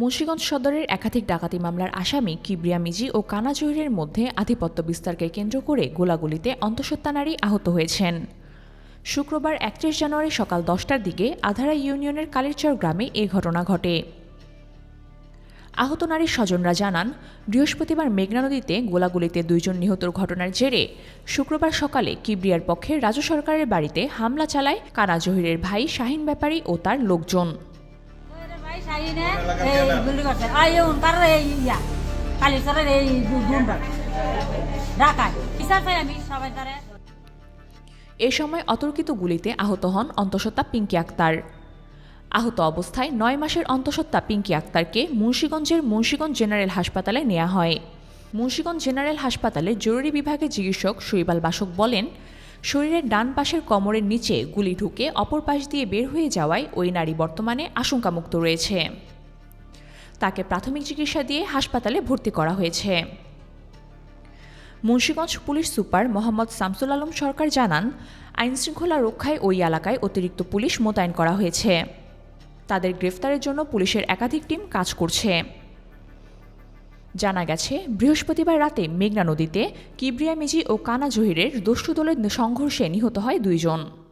মুন্সিগঞ্জ সদরের একাধিক ডাকাতি মামলার আসামি কিবরিয়া মিজি ও কানা জহিরের মধ্যে আধিপত্য বিস্তারকে কেন্দ্র করে গোলাগুলিতে অন্তঃসত্ত্বা নারী আহত হয়েছেন। শুক্রবার একত্রিশ জানুয়ারি সকাল দশটার দিকে আধারা ইউনিয়নের কালিরচর গ্রামে এ ঘটনা ঘটে। আহত নারীর স্বজনরা জানান, বৃহস্পতিবার মেঘনা নদীতে গোলাগুলিতে দুইজন নিহতর ঘটনার জেরে শুক্রবার সকালে কিবরিয়ার পক্ষে রাজু সরকারের বাড়িতে হামলা চালায় কানা জহিরের ভাই শাহিন ব্যাপারী ও তার লোকজন। এ সময় অতর্কিত গুলিতে আহত হন অন্তঃসত্ত্বা পিঙ্কি আক্তার। আহত অবস্থায় নয় মাসের অন্তঃসত্ত্বা পিঙ্কি আক্তারকে মুন্সীগঞ্জের মুন্সীগঞ্জ জেনারেল হাসপাতালে নেওয়া হয়। মুন্সীগঞ্জ জেনারেল হাসপাতালে জরুরি বিভাগে চিকিৎসক শৈবাল বাসক বলেন শরীরের ডান পাশের কোমরের নিচে গুলি ঢুকে অপর পাশ দিয়ে বের হয়ে যাওয়ায় ওই নারী বর্তমানে আশঙ্কামুক্ত রয়েছে। তাকে প্রাথমিক চিকিৎসা দিয়ে হাসপাতালে ভর্তি করা হয়েছে। মুন্সীগঞ্জ পুলিশ সুপার মোহাম্মদ শামসুল আলম সরকার জানান, আইনশৃঙ্খলা রক্ষায় ওই এলাকায় অতিরিক্ত পুলিশ মোতায়েন করা হয়েছে। তাদের গ্রেফতারের জন্য পুলিশের একাধিক টিম কাজ করছে। জানা গেছে, বৃহস্পতিবার রাতে মেঘনা নদীতে কিবরিয়া মিজি ও কানা জহিরের দস্যু দলের সংঘর্ষে নিহত হয় দুইজন।